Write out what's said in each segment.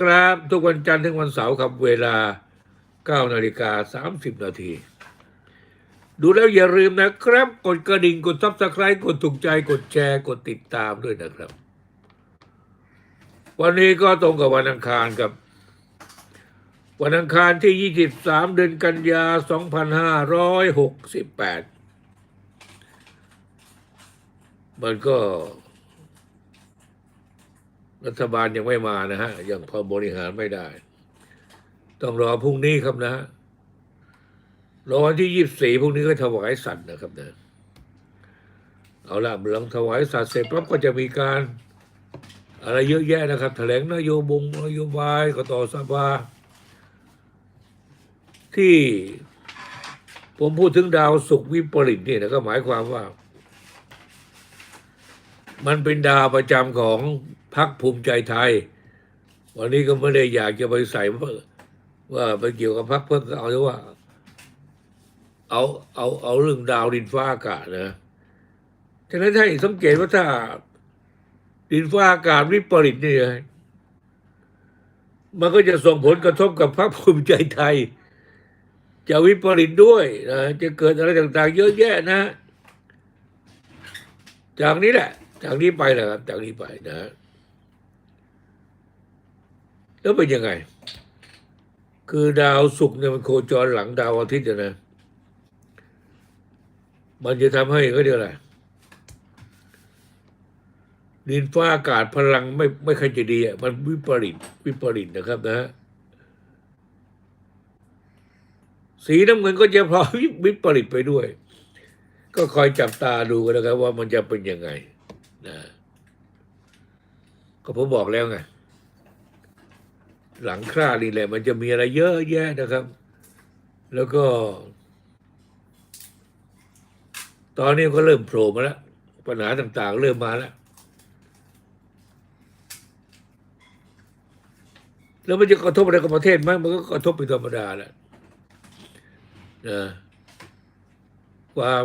ครับทุกวันจันทร์ถึงวันเสาร์ครับเวลา 9 นาฬิกา 30 นาที ดูแล้วอย่าลืมนะครับ กดกระดิ่ง กดซับสไครต์กดถูกใจ กดแชร์ กดติดตามด้วยนะครับ วันนี้ก็ตรงกับวันอังคารครับ วันอังคารที่ 23 เดือนกันยา 2568 มันก็ รัฐบาลยังไม่มานะฮะ ยังพอบริหารไม่ได้ ต้องรอพรุ่งนี้ครับนะรอวันที่ยี่สิบสี่พรุ่งนี้ก็ถวายสัตว์นะครับนะเอาละหลังถวายสัตว์เสร็จปั๊บก็จะมีการ อะไรเยอะแยะนะครับ แถลงนโยบงนโยบายก็ต่อสภาที่ผมพูดถึงดาวสุกวิปริตเนี่ยนะก็หมายความว่า มันเป็นดาวประจำของพรรคภูมิใจไทย วันนี้ก็ไม่ได้อยากจะไปใส่ว่าไปเกี่ยวกับพรรคเพื่อเอาแต่ว่า เอาเอาเอาเรื่องดาวดินฟ้าอากาศนะฉะนั้นให้สังเกตว่าถ้าดินฟ้าอากาศวิปริตนี่มันก็จะส่งผลกระทบกับพรรคภูมิใจไทย จะวิปริตด้วยนะจะเกิดอะไรต่าง ๆ เยอะแยะนะ จากนี้แหละ จากนี้ไปนะครับ จากนี้ไปนะ แล้วเป็นยังไง คือดาวศุกร์เนี่ยมันโคจรหลังดาวอาทิตย์นะ มันจะทำให้เขาเรียกอะไรดินฟ้าอากาศพลังไม่ไม่ค่อยจะดีอะมันวิปริตวิปริตนะครับนะ สีน้ำเงินก็จะพลอยวิปริตไปด้วย ก็คอยจับตาดูกันนะครับว่ามันจะเป็นยังไง นะก็ผมบอกแล้วไง หลังคร่านี่แหละ มันจะมีอะไรเยอะแยะนะครับ แล้วก็ ตอนนี้ก็เริ่มโผล่มาแล้ว ปัญหาต่างๆ เริ่มมาแล้วแล้วมันจะกระทบอะไรกับประเทศไหมมันก็กระทบเป็นธรรมดาแหละนะความ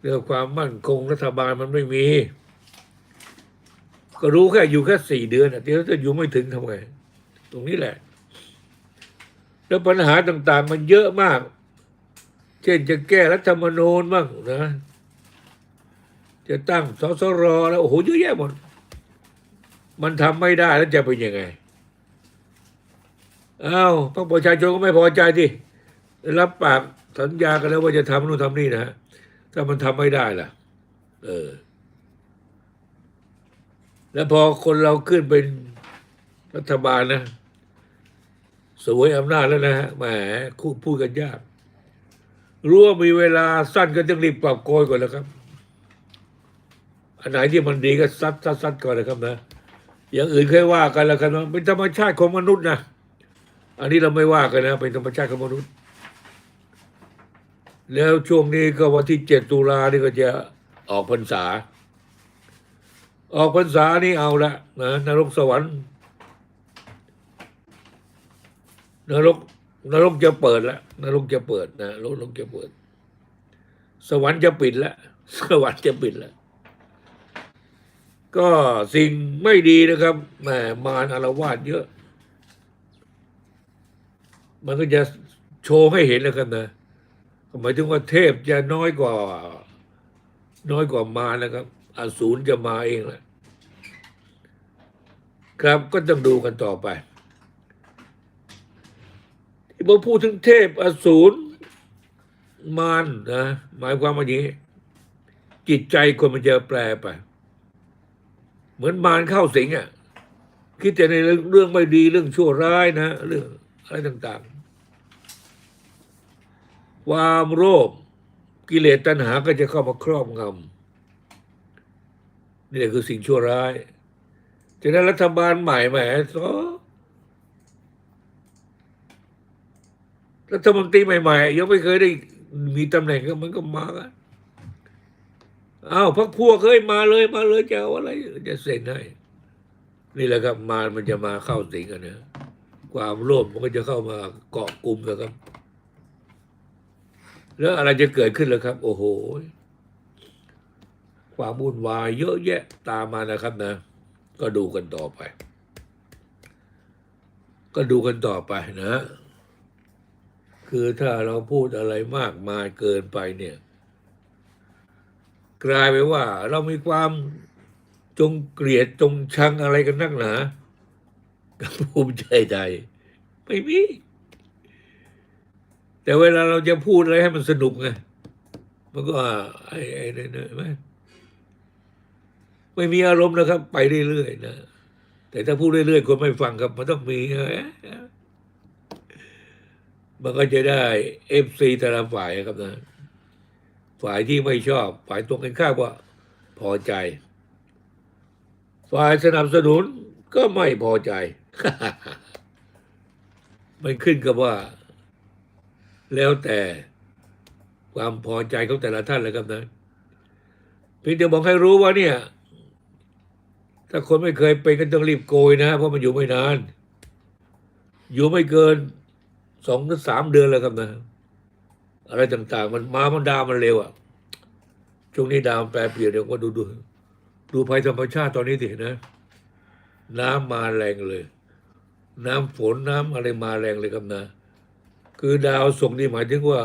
เรื่องความมั่นคงรัฐบาลมันไม่มี ก็รู้แค่อยู่แค่สี่เดือนอะที่จะอยู่ไม่ถึงทำไงตรงนี้แหละ แล้วปัญหาต่างๆ มันเยอะมาก เช่นจะแก้รัฐธรรมนูญบ้างนะ จะตั้งสสรแล้วโอ้โหเยอะแยะหมด มันทำไม่ได้แล้วจะเป็นยังไงอ้าวพรรคประชาชนก็ไม่พอใจที่รับปากสัญญากันแล้วว่าจะทำนู่นทำนี่นะฮะ ถ้ามันทำไม่ได้ล่ะ เออ แล้วพอคนเราขึ้นเป็นรัฐบาลนะสวยอำนาจแล้วนะฮะแหมคู่พูดกันยากรู้ว่ามีเวลาสั้นก็ต้องรีบปรับโกยก่อนแล้วครับ อันไหนที่มันดีก็ซัดซัดซัดก่อนนะครับนะอย่างอื่นเคยว่ากันแล้วกันว่าเป็นธรรมชาติของมนุษย์นะอันนี้เราไม่ว่ากันนะ เป็นธรรมชาติของมนุษย์ แล้วช่วงนี้ก็วันที่เจ็ดตุลานี่ก็จะออกพรรษา ออกพรรษานี่เอาละนะนรกสวรรค์นรกนรกจะเปิดล้วนรกจะเปิดนะนรกจะเปิด สวรรค์จะปิดล้วสวรรค์จะปิดล้วก็สิ่งไม่ดีนะครับแหมมารอารวาสเยอะ มันก็จะโชว์ให้เห็นแล้วกันนะ หมายถึงว่าเทพจะน้อยกว่า น้อยกว่ามารนะครับอสูรจะมาเองแหละครับก็ต้องดูกันต่อไปที่ผมพูดถึงเทพอสูรมารนะหมายความว่าอย่างนี้ จิตใจคนมันจะแปลไป เหมือนมารเข้าสิงอะ คิดแต่ในเรื่องไม่ดีเรื่องชั่วร้ายนะ เรื่องอะไรต่าง ความโลภกิเลสตัณหาก็จะเข้ามาครอบงำนี่แหละคือสิ่งชั่วร้ายฉะนั้นรัฐบาลใหม่แหมซอรัฐมนตรีใหม่ๆยังไม่เคยได้มีตำแหน่งก็มันก็มากันอ้าวพักพวกเคยมาเลยมาเลยจะเอาอะไร จะเซ็นให้นี่แหละครับมารมันจะมาเข้าสิงกันนะความโลภมันก็จะเข้ามาเกาะกลุ่มนะครับ แล้วอะไรจะเกิดขึ้นล่ะครับ โอ้โห ความวุ่นวายเยอะแยะตามมานะครับนะ ก็ดูกันต่อไป ก็ดูกันต่อไปนะ คือถ้าเราพูดอะไรมากมายเกินไปเนี่ย กลายไปว่า เรามีความจงเกลียดจงชังอะไรกันนักหนากับภูมิใจไทยไม่มี แต่เวลาเราจะพูดอะไรให้มันสนุกไงมันก็ไอ้ไอ้เนี่ยเห็นไหมไม่มีอารมณ์นะครับ ไปเรื่อยๆนะแต่ถ้าพูดเรื่อยๆคนไม่ฟังครับ มันต้องมีมันก็จะได้เอฟซีแต่ละฝ่ายครับนะ ฝ่ายที่ไม่ชอบ ฝ่ายตรงกันข้ามว่า พอใจ ฝ่ายสนับสนุนก็ไม่พอใจ มันขึ้นกับว่า แล้วแต่ความพอใจของแต่ละท่านเลยครับนะเพียงแต่บอกให้รู้ว่าเนี่ย ถ้าคนไม่เคยเป็นก็ต้องรีบโกยนะ เพราะมันอยู่ไม่นาน อยู่ไม่เกินสองถึงสามเดือนแล้วครับนะ อะไรต่าง ๆ มันมามันดามันเร็วอะช่วงนี้ดาวมันแปรเปลี่ยนเดี๋ยวก็ดูดูดูภัยธรรมชาติตอนนี้สินะ น้ำมาแรงเลย น้ำฝนน้ำอะไรมาแรงเลยครับนะ คือดาวส่งนี่หมายถึงว่า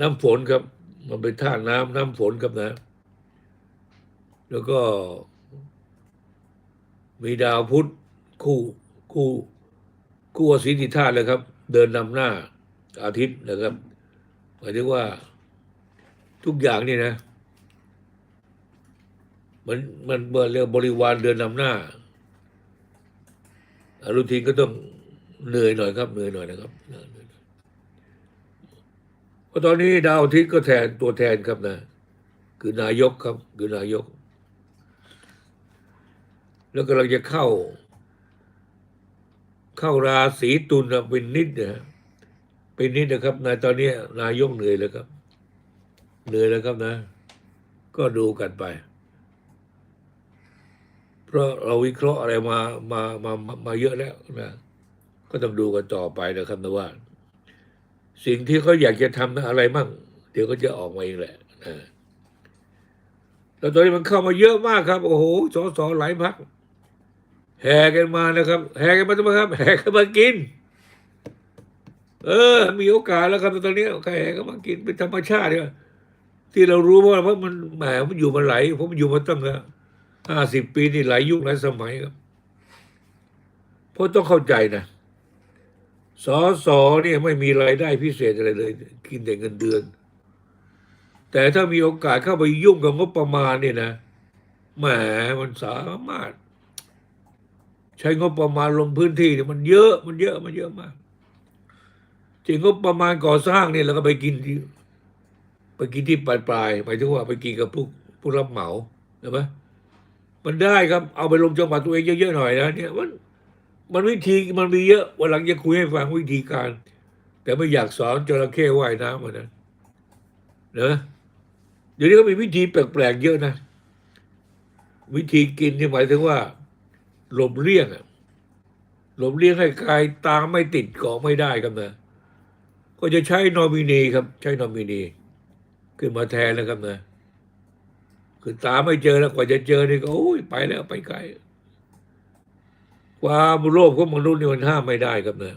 น้ำฝนครับ มันเป็นท่าน้ำน้ำฝนครับนะ แล้วก็ มีดาวพุธคู่คู่คู่อสิทธิธาตุเลยครับ เดินนำหน้าอาทิตย์นะครับ หมายถึงว่าทุกอย่างนี่นะมันมันเมื่อเรียกบริวารเดินนำหน้าอนุทินก็ต้องเหนื่อยหน่อยครับเหนื่อยหน่อยนะครับเหนื่อยหน่อยเพราะ ตอนนี้ดาวอาทิตย์ก็แทนตัวแทนครับนะ คือนายกครับ คือนายก แล้วกำลังจะเข้า เข้าราศีตุลนะเป็นนิดนะเป็นนิดนะครับนายตอนนี้นายกเหนื่อยแล้วครับ เหนื่อยแล้วครับนะ ก็ดูกันไป เพราะเราวิเคราะห์อะไรมามามามาเยอะแล้วนะก็ต้องดูกันต่อไปนะครับนะว่า สิ่งที่เขาอยากจะทำนะอะไรมั่ง เดี๋ยวก็จะออกมาเองแหละนะแล้วตอนนี้มันเข้ามาเยอะมากครับ โอ้โหสอสอหลายพักแห่กันมานะครับแห่กันมาทำไมครับแห่กันมากิน เออ มีโอกาสแล้วครับตอนนี้ใครแห่กันมากินเป็นธรรมชาติเนี่ยที่เรารู้เพราะว่าเพราะมันแหมมันอยู่มาหลายเพราะมันอยู่มาตั้งห้าสิบปีนี่หลายยุคหลายสมัยครับเพราะต้องเข้าใจนะ สอสอเนี่ยไม่มีรายได้พิเศษอะไรเลย กินแต่เงินเดือน แต่ถ้ามีโอกาสเข้าไปยุ่งกับงบประมาณเนี่ยนะแหมมันสามารถ ใช้งบประมาณลงพื้นที่เนี่ยมันเยอะมันเยอะมันเยอะมากจริงงบประมาณก่อสร้างเนี่ยเราก็ไปกินที่ไปกินที่ปลายปลายๆหมายถึงว่าไปกินกับผู้ผู้รับเหมาใช่ไหมมันได้ครับเอาไปลงจังหวัดตัวเองเยอะๆหน่อยนะเนี่ยมัน มันวิธีมันมีเยอะวันหลังจะคุยให้ฟังวิธีการ แต่ไม่อยากสอนจระเข้ว่ายน้ำมันนะเนอะเดี๋ยวนี้ก็มีวิธีแปลกๆเยอะนะ วิธีกินที่หมายถึงว่าหลบเลี่ยงอะหลบเลี่ยงให้กายตาไม่ติดเกาะไม่ได้ครับนะก็จะใช้นอมินีครับ ใช้นอมินี ขึ้นมาแทนนะครับนะคือตาไม่เจอแล้วกว่าจะเจอนี่ก็โอ้ยไปแล้วไปไกล ความโลภของมนุษย์นี่มันห้ามไม่ได้ครับเนะ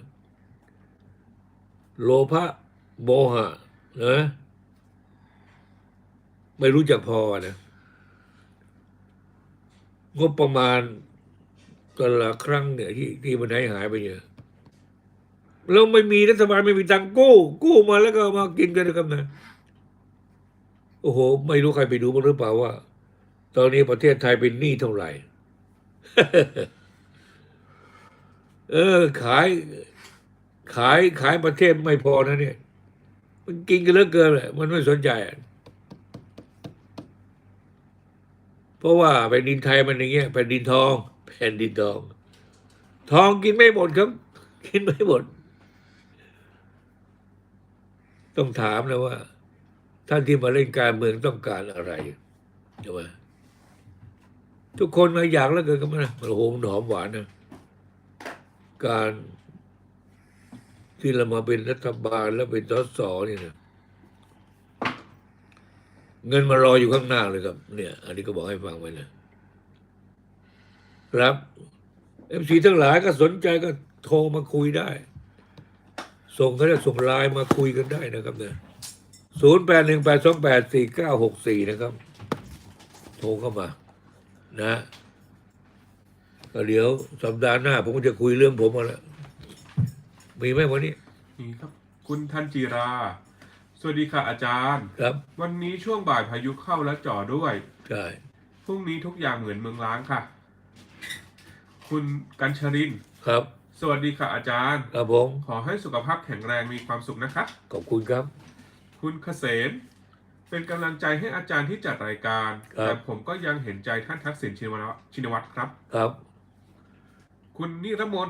โลภะโมหะนะไม่รู้จักพอนะงบประมาณแต่ละครั้งเนี่ยที่ที่มันหายหายไปเนี่ยเราไม่มีรัฐบาลไม่มีตังกู้กู้มาแล้วก็มากินกันนะครับนะโอ้โห ไม่รู้ใครไปดูบ้างหรือเปล่าว่า ตอนนี้ประเทศไทยเป็นหนี้เท่าไหร่ เออ ขาย ขายขายประเทศไม่พอนะเนี่ย มันกินกันเหลือเกินเลยมันไม่สนใจ เพราะว่าแผ่นดินไทยมันอย่างเงี้ยแผ่นดินทอง แผ่นดินทอง ทองกินไม่หมดครับ กินไม่หมด ต้องถามนะว่า ท่านที่มาเล่นการเมืองต้องการอะไรใช่ไหมทุกคนมาอยากแล้วเกินก็มันโอ้โหมันหอมหวานนะ การที่เรามาเป็นรัฐบาลแล้วเป็นสสนี่นะเงินมารออยู่ข้างหน้าเลยครับ เนี่ย อันนี้ก็บอกให้ฟังไว้นะครับเอฟซีทั้งหลายก็สนใจก็โทรมาคุยได้ ส่งเขาจะส่งไลน์มาคุยกันได้นะครับเนี่ยศูนย์แปดหนึ่งแปดสองแปดสี่เก้าหกสี่นะครับ โทรเข้ามา นะ ก็เดี๋ยวสัปดาห์หน้า ผมก็จะคุยเรื่องผมมาแล้วมีไหมวันนี้ นี่ครับ คุณทันจีรา สวัสดีค่ะอาจารย์ ครับ วันนี้ช่วงบ่ายพายุเข้าและจ่อด้วย ใช่ พรุ่งนี้ทุกอย่างเหมือนเมืองล้างค่ะ คุณกัญชรินทร์ครับ สวัสดีค่ะอาจารย์ ครับผม ขอให้สุขภาพแข็งแรงมีความสุขนะคะ ขอบคุณครับ คุณเกษมเป็นกำลังใจให้อาจารย์ที่จัดรายการ ครับ แต่ผมก็ยังเห็นใจท่านทักษิณชินวัตรชินวัตรครับ ครับ คุณนิรมน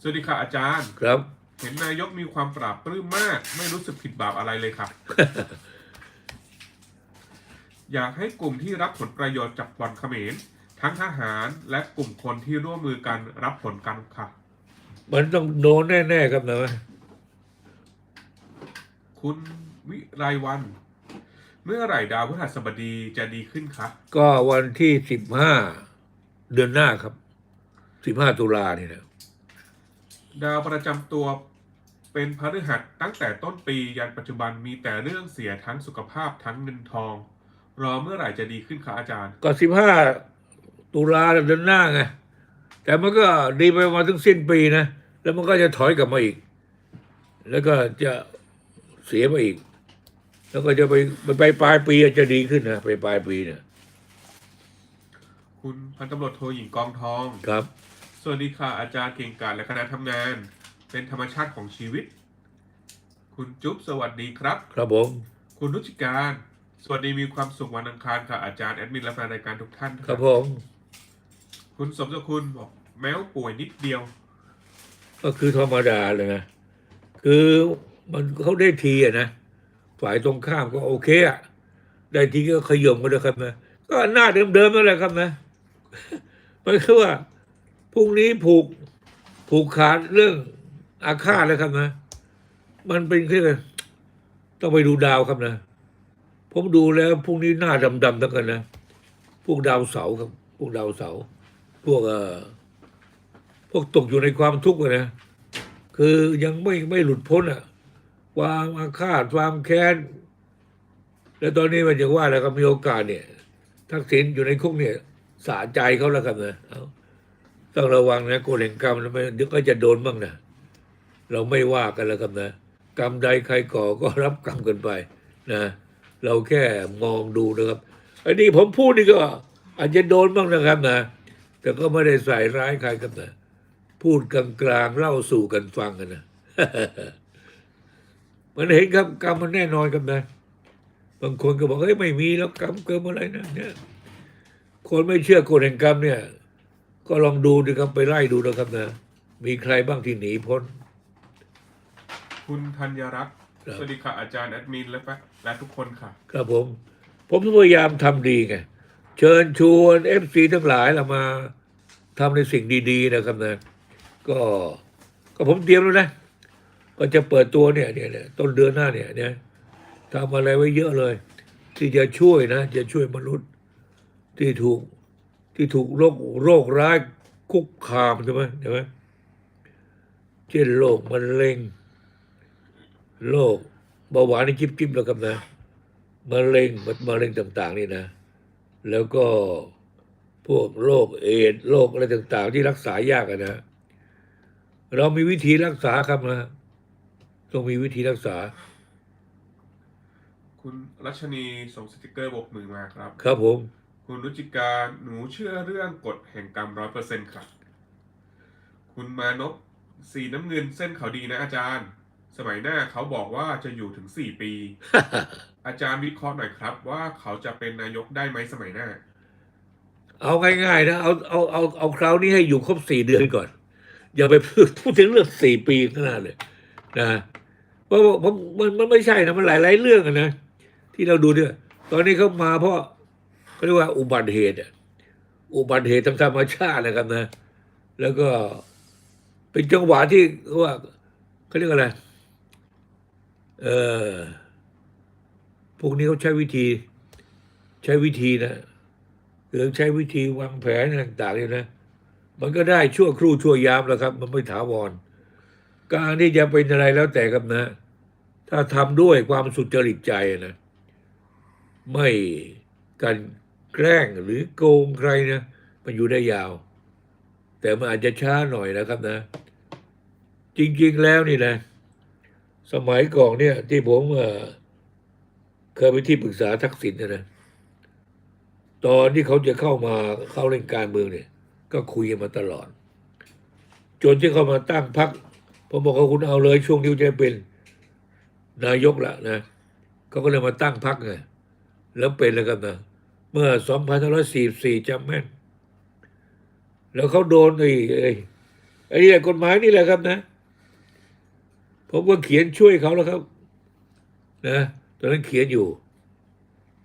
สวัสดีค่ะอาจารย์ ครับ เห็นนายกมีความปราบปลื้มมาก ไม่รู้สึกผิดบาปอะไรเลยครับอยากให้กลุ่มที่รับผลประโยชน์จากบ่อนเขมร ทั้งทหารและกลุ่มคนที่ร่วมมือกันรับผลกันค่ะ มันต้องโดนแน่ ๆ ครับนะคุณวิไรวัน เมื่อไหร่ดาวพฤหัสบดีจะดีขึ้นคะก็วันที่สิบห้าเดือนหน้าครับ สิบห้าตุลาเนี่ยนะดาวประจำตัวเป็นพฤหัสตั้งแต่ต้นปียันปัจจุบันมีแต่เรื่องเสียทั้งสุขภาพทั้งเงินทอง รอเมื่อไหร่จะดีขึ้นคะอาจารย์ ก็สิบห้าตุลาเดือนหน้าไงแต่มันก็ดีไปมาถึงสิ้นปีนะ แล้วมันก็จะถอยกลับมาอีก แล้วก็จะเสียมาอีก แล้วก็จะไปไปไปปลายปีจะดีขึ้นนะไปปลายปีเนี่ยคุณพันตำรวจโทหญิงกองทองครับ สวัสดีค่ะอาจารย์เก่งกาจและคณะทำงาน เป็นธรรมชาติของชีวิต คุณจุ๊บสวัสดีครับ ครับผม คุณรุจิการ สวัสดีมีความสุขวันอังคารค่ะอาจารย์แอดมินและแฟนรายการทุกท่านครับผม คุณสมสกุลบอกแมวป่วยนิดเดียว ก็คือธรรมดาเลยนะ คือมันเขาได้ทีอะนะ ฝ่ายตรงข้ามก็โอเคอะได้ทีก็ขยมกันเลยครับนะ ก็หน้าเดิมๆนั่นแหละครับนะ มันคือว่า พรุ่งนี้ผูกผูกขาดเรื่องอาฆาตแล้วครับนะ มันเป็นแค่ต้องไปดูดาวครับนะ ผมดูแล้วพรุ่งนี้หน้าดำๆทั้งกันนะ พวกดาวเสาร์ครับ พวกดาวเสาร์พวกเอ่อพวกตกอยู่ในความทุกข์นะ คือยังไม่ไม่หลุดพ้นอะความอาฆาตความแค้น แล้วตอนนี้มันจะว่าแล้วก็มีโอกาสเนี่ย ทักษิณอยู่ในคุกเนี่ยสาใจเขาแล้วครับนะเอา ต้องระวังนะกฎแห่งกรรมแล้วไม่เดี๋ยวก็จะโดนบ้างนะเราไม่ว่ากันแล้วครับนะ กรรมใดใครก่อก็รับกรรมกันไปนะเราแค่มองดูนะครับอันนี้ผมพูดนี่ก็ อาจจะโดนบ้างนะครับนะ แต่ก็ไม่ได้ใส่ร้ายใครครับนะพูดกลางๆเล่าสู่กันฟังกันนะมันเห็นครับกรรมมันแน่นอนครับนะบางคนก็บอกเฮ้ยไม่มีแล้วกรรมเกิดอะไรนะเนี่ยคนไม่เชื่อกฎแห่งกรรมเนี่ย ก็ลองดูดูครับไปไล่ดูนะครับนะ มีใครบ้างที่หนีพ้น คุณธัญรัตน์ครับ สวัสดีค่ะอาจารย์แอดมินและแฟนและทุกคนค่ะ ครับผม ผมพยายามทำดีไง เชิญชวนเอฟซีทั้งหลายเรามาทำในสิ่งดี ๆ นะครับนะ ก็ก็ผมเตรียมแล้วนะ ก็จะเปิดตัวเนี่ยเนี่ยเนี่ยต้นเดือนหน้าเนี่ยเนี่ยทำอะไรไว้เยอะเลย ที่จะช่วยนะ จะช่วยมนุษย์ ที่ถูก ที่ถูกโรคโรคร้ายคุกคามใช่ไหมใช่ไหมเช่นโรคมะเร็งโรคเบาหวานนี่จิบจิบแล้วครับนะมะเร็งมะเร็งต่าง ๆ นี่นะ แล้วก็พวกโรคเอดส์โรคอะไรต่าง ๆ ที่รักษายากอะนะ เรามีวิธีรักษาครับนะต้องมีวิธีรักษา คุณรัชนีส่งสติกเกอร์บกมือมาครับ ครับผม คุณรุจิการหนูเชื่อเรื่องกฎแห่งกรรมร้อยเปอร์เซ็นต์ครับ คุณมานพสีน้ำเงินเส้นเขาดีนะอาจารย์ สมัยหน้าเขาบอกว่าจะอยู่ถึงสี่ปี อาจารย์วิเคราะห์หน่อยครับ ว่าเขาจะเป็นนายกได้ไหมสมัยหน้า เอาง่ายๆนะเอาเอาเอาเอาคราวนี้ให้อยู่ครบสี่เดือนก่อน อย่าไปพูดพูดถึงเรื่องสี่ปีข้างหน้าเลยนะเพราะว่าผมมันมันไม่ใช่นะมันหลายๆเรื่องอะนะที่เราดูเนี่ยตอนนี้เขามาเพราะ เรียกว่าอุบัติเหตุอุบัติเหตุทางธรรมชาตินะครับนะ แล้วก็เป็นจังหวะที่ว่าเขาเรียกอะไรเออพวกนี้เขาใช้วิธี ใช้วิธีนะคือใช้วิธีวางแผนต่างๆเนี่ยนะ มันก็ได้ชั่วครู่ชั่วยามแล้วครับ มันไม่ถาวรการที่จะเป็นอะไรแล้วแต่ครับนะ ถ้าทำด้วยความสุจริตใจนะ ไม่กัน แกล้งหรือโกงใครนะมันอยู่ได้ยาว แต่มันอาจจะช้าหน่อยนะครับนะ จริงๆแล้วนี่นะ สมัยก่อนเนี่ย ที่ผมเคยไปที่ปรึกษาทักษิณนะนะตอนที่เขาจะเข้ามาเข้าเล่นการเมืองเนี่ย ก็คุยกันมาตลอด จนที่เขามาตั้งพรรคผมบอกว่าคุณเอาเลยช่วงนี้จะเป็นนายกละนะเขาก็เลยมาตั้งพรรคไงแล้วเป็นแล้วกันนะ เมื่อ 2544จำแม่น แล้วเขาโดนไอ้ไอ้ไอ้นี่แหละกฎหมายนี่แหละครับนะผมก็เขียนช่วยเขาแล้วครับ นะตอนนั้นเขียนอยู่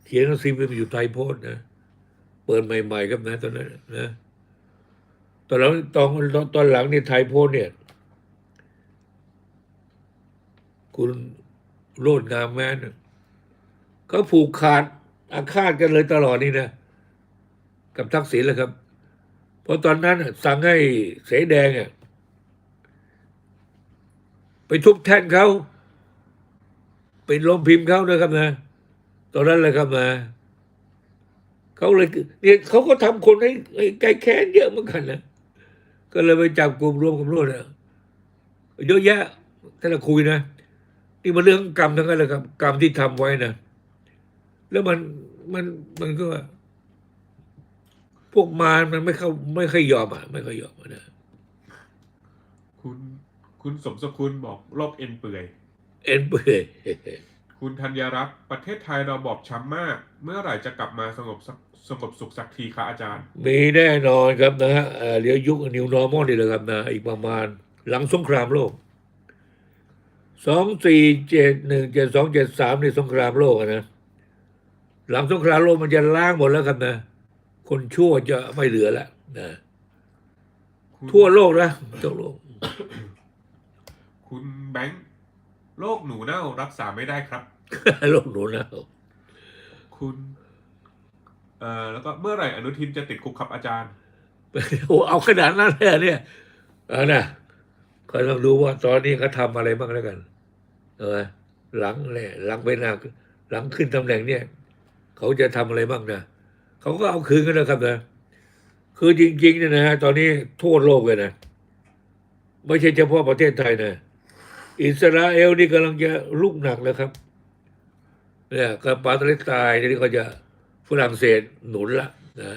เขียนหนังสือพิมพ์อยู่ไทยโพส์นะเปิดใหม่ ๆ ครับนะ ตอนนั้นนะตอนหลังตอนตอนหลังนี่ไทยโพส์เนี่ย คุณโรดงามแม้นนเขาผูกขาด อาฆาตกันเลยตลอดนี่นะ กับทักษิณแหละครับ เพราะตอนนั้นสั่งให้เสแดงอะไปทุบแท่นเขาไปลงพิมพ์เขานะครับนะ ตอนนั้นเลยครับนะเขาเลยเนี่ยเขาก็ทำคนให้ให้แก้แค้นเยอะเหมือนกันนะก็เลยไปจับกลุ่มรวมกับรวดอะเยอะแยะถ้าเราคุยนะนี่มันเรื่องกรรมทั้งนั้นเลยครับ กรรมที่ทำไว้นะ แล้วมันมันมันก็ พวกมารมันไม่เข้าไม่ค่อยยอมอะ ไม่ค่อยยอมอะนะคุณคุณสมสกุลบอกโรคเอ็นเปื่อย เอ็นเปื่อยคุณธัญรัตน์ประเทศไทยเราบอบช้ำมาก เมื่อไหร่จะกลับมาสงบสักสงบสุขสักทีคะอาจารย์ มีแน่นอนครับนะฮะเอ่อเดี๋ยวยุคนิวนอร์มอลนี่แหละครับนะ อีกประมาณ หลังสงครามโลกสองสี่เจ็ดหนึ่งเจ็ดสองเจ็ดสามในสงครามโลกอะนะ หลังสงครามโลกมันจะล้างหมดแล้วครับนะ คนชั่วจะไม่เหลือแล้วนะคุณทั่วโลกนะทั่วโลก คุณแบงค์โรคหนูเน่ารักษาไม่ได้ครับโลกหนูนะคุณเอ่อแล้วก็เมื่อไหร่อนุทินจะติดคุกครับอาจารย์โอ้เอาขนาดนั้นเลยเหรอเนี่ยเอานะก็ต้องดูว่าตอนนี้เขาทำอะไรบ้างแล้วกัน เออหลังเนี่ยหลังไปหน้าหลังขึ้นตำแหน่งเนี่ย เขาจะทำอะไรบ้างนะเขาก็เอาคืนกันนะครับนะคือจริงๆเนี่ยนะฮะตอนนี้ทั่วโลกเลยนะ ไม่ใช่เฉพาะประเทศไทยนะอิสราเอลนี่กำลังจะลุกหนักแล้วครับเนี่ยกับปาเลสไตน์นี่ก็จะฝรั่งเศสหนุนละนะ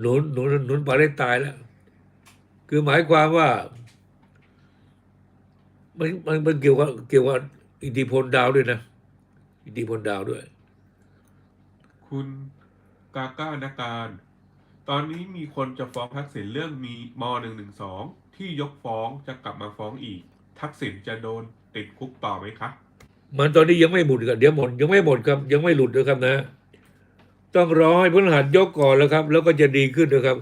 หนุนหนุนหนุนปาเลสไตน์แล้วคือหมายความว่ามันมันมันเกี่ยวกับเกี่ยวกับอิทธิพลดาวด้วยนะ อิทธิพลดาวด้วย คุณกาก้านาการ ตอนนี้มีคนจะฟ้องทักษิณเรื่องมีมหนึ่งหนึ่งสองที่ยกฟ้องจะกลับมาฟ้องอีก ทักษิณจะโดนติดคุกต่อไหมคะมันตอนนี้ยังไม่หมดครับเดี๋ยวหมดยังไม่หมดครับ ยังไม่หลุดนะครับนะ ต้องรอให้พลหัสยกก่อนแล้วครับ แล้วก็จะดีขึ้นนะครับ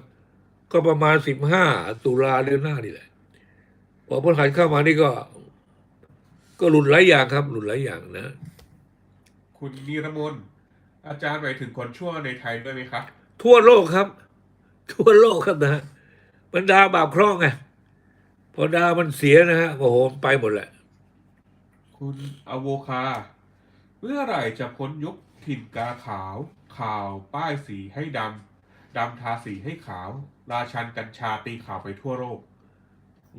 ก็ประมาณสิบห้าตุลาเดือนหน้านี่แหละพอพลหัสเข้ามานี่ก็ ก็หลุดหลายอย่างครับ หลุดหลายอย่างนะ คุณนิรมน อาจารย์หมายถึงคนชั่วในไทยด้วยไหมคะทั่วโลกครับ ทั่วโลกครับนะฮะบรรดาบาปเคราะห์ไงพอดาวมันเสียนะฮะโอ้โหมันไปหมดแหละ คุณอโวคา เมื่อไหร่จะพ้นยุคถิ่นกาขาวข่าวป้ายสีให้ดำ ดำทาสีให้ขาว ราชันกัญชาตีข่าวไปทั่วโลก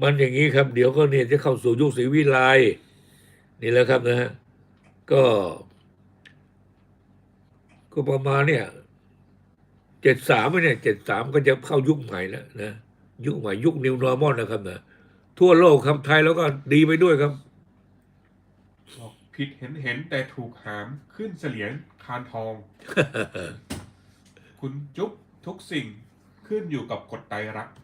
มันอย่างนี้ครับ เดี๋ยวก็เนี่ยจะเข้าสู่ยุคศรีวิไลนี่แหละครับนะฮะก็ ก็ประมาณเนี่ยเจ็ดสามเนี่ยเจ็ดสามก็จะเข้ายุคใหม่แล้วนะยุคใหม่ยุคนิวนอร์มอลนะครับนะทั่วโลกครับไทยแล้วก็ดีไปด้วยครับบอกผิดเห็นเห็นแต่ถูกหามขึ้นเสลียงคานทอง คุณจุ๊บทุกสิ่งขึ้นอยู่กับกฎไตรรักษณ์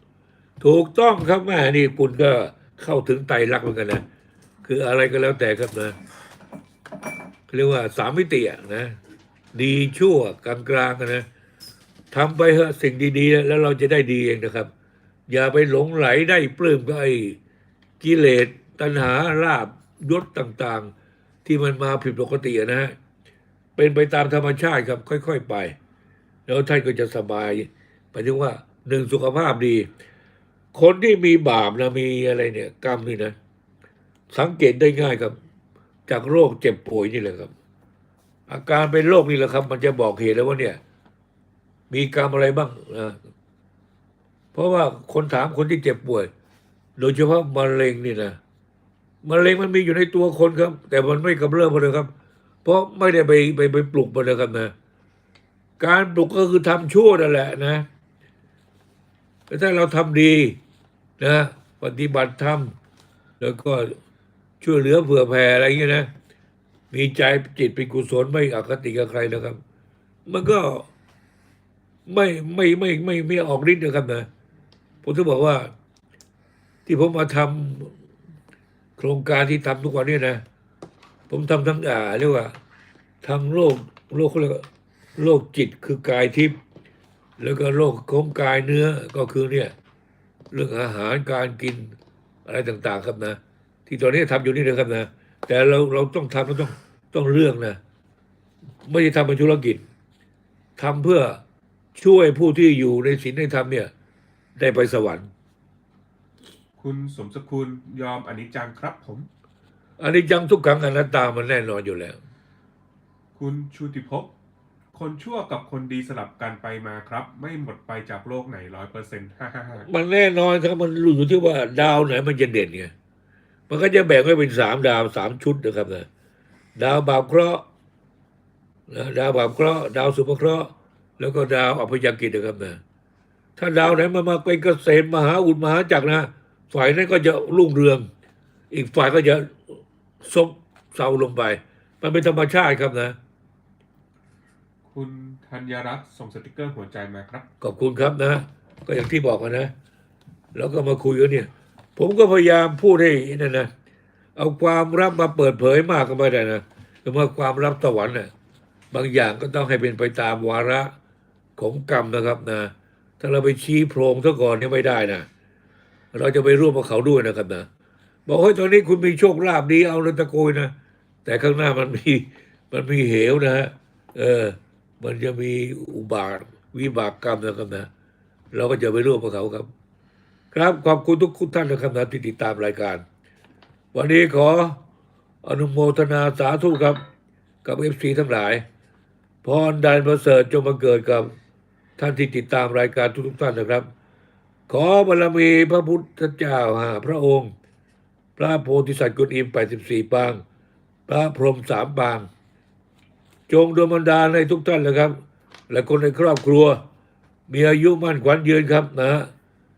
ถูกต้องครับแม่นี่คุณก็เข้าถึงไตรลักษณ์เหมือนกันนะคืออะไรก็แล้วแต่ครับนะเรียกว่าสามมิติอะนะ ดีชั่วกลางกลางๆนะทำไปเถอะสิ่งดีๆ แล้วเราจะได้ดีเองนะครับ อย่าไปหลงไหลได้ปลื้มกับไอ้กิเลสตัณหาลาบยศต่างๆ ที่มันมาผิดปกตินะฮะเป็นไปตามธรรมชาติครับ ค่อย ๆ ไป แล้วท่านก็จะสบายหมายถึงว่าหนึ่งสุขภาพดี คนที่มีบาปนะมีอะไรเนี่ย กรรมนี่นะ สังเกตได้ง่ายครับ จากโรคเจ็บป่วยนี่แหละครับ อาการเป็นโรคนี่แหละครับ มันจะบอกเหตุแล้วว่าเนี่ย มีกรรมอะไรบ้างนะเพราะว่าคนถามคนที่เจ็บป่วย โดยเฉพาะมะเร็งนี่นะมะเร็งมันมีอยู่ในตัวคนครับ แต่มันไม่กำเริบเลยครับ เพราะไม่ได้ไปไปไปปลุกมันนะครับนะการปลุกก็คือทำชั่วนั่นแหละนะแต่ถ้าเราทำดีนะ ปฏิบัติธรรมแล้วก็ช่วยเหลือเผื่อแผ่อะไรอย่างเงี้ยนะ มีใจจิตเป็นกุศลไม่อคติกับใครนะครับ มันก็ไม่ไม่ไม่ไม่ไม่ออกฤทธิ์นะครับนะผมถึงบอกว่า ที่ผมมาทำโครงการที่ทำทุกวันนี้นะ ผมทำทั้งอ่าเรียกว่าทั้งโรคโรคเขาเรียกว่าโรคจิตคือกายทิพย์แล้วก็โรคของกายเนื้อก็คือเนี่ย เรื่องอาหารการกินอะไรต่าง ๆ ครับนะ ที่ตอนนี้ทำอยู่นี่นะครับนะ แต่เราเราต้องทำเราต้องต้องเรื่องนะไม่ได้ทำเป็นธุรกิจทำเพื่อช่วยผู้ที่อยู่ในศีลในธรรมเนี่ย ได้ไปสวรรค์ คุณสมสกุลยอมอนิจจังครับผม อันนี้จังทุกขังอนัตตามันแน่นอนอยู่แล้ว คุณชูติภพคนชั่วกับคนดีสลับกันไปมาครับ ไม่หมดไปจากโลกไหนร้อยเปอร์เซ็นต์ฮ่าฮ่าฮ่ามันแน่นอนครับมันรู้อยู่ที่ว่าดาวไหนมันจะเด่นไง มันก็จะแบ่งไว้เป็นสามดาวสามชุดนะครับนะดาวบาปเคราะห์นะดาวบาปเคราะห์ดาวสุภเคราะห์แล้วก็ดาวอัพยกิจนะครับนะถ้าดาวไหนมันมาเป็นเกษตรมหาอุดมหาจักรนะ ฝ่ายนั้นก็จะรุ่งเรือง อีกฝ่ายก็จะซบเซาลงไป มันเป็นธรรมชาติครับนะ คุณธัญรัตน์ส่งสติกเกอร์หัวใจมาครับ ขอบคุณครับนะ ก็อย่างที่บอกกันนะ แล้วก็มาคุยกันเนี่ย ผมก็พยายามพูดให้นั่นนะเอาความลับมาเปิดเผยมากก็ไม่ได้นะแต่ว่าความลับสวรรค์น่ะบางอย่างก็ต้องให้เป็นไปตามวาระของกรรมนะครับนะ ถ้าเราไปชี้โพรงซะก่อนเนี่ยไม่ได้นะเราจะไปร่วมกับเขาด้วยนะครับนะบอกเฮ้ยตอนนี้คุณมีโชคลาภดีเอาเลยตะโกยนะแต่ข้างหน้ามันมีมันมีเหวนะฮะเออ มันจะมีอุบาทวิบากกรรมนะครับนะ เราก็จะไปร่วมกับเขาครับ ครับขอบคุณทุกท่านนะครับนะที่ติดตามรายการ วันนี้ขออนุโมทนาสาธุครับ กับเอฟซีทั้งหลาย พรดานประเสริฐจงมาเกิดกับท่านที่ติดตามรายการทุกๆท่านนะครับ ขอบารมีพระพุทธเจ้าหาพระองค์ พระโพธิสัตว์กุลอิม 84 ปาง พระพรหมสามปาง จงดลบันดาลให้ทุกท่านนะครับ และคนในครอบครัว มีอายุมั่นขวัญยืนครับนะ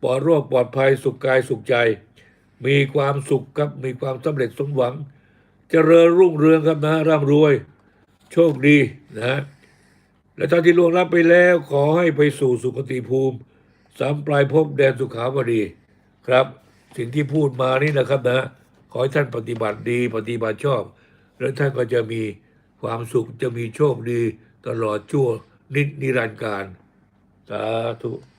ปลอดโรคปลอดภัยสุขกายสุขใจ มีความสุขครับมีความสำเร็จสมหวังเจริญรุ่งเรืองครับนะร่ำรวย โชคดีนะและท่านที่ล่วงรับไปแล้วขอให้ไปสู่สุคติภูมิสามปลายภพแดนสุขาวดีครับ สิ่งที่พูดมานี่นะครับนะ ขอให้ท่านปฏิบัติดีปฏิบัติชอบ แล้วท่านก็จะมีความสุขจะมีโชคดีตลอดชั่วนิจนิรันดร์การสาธุ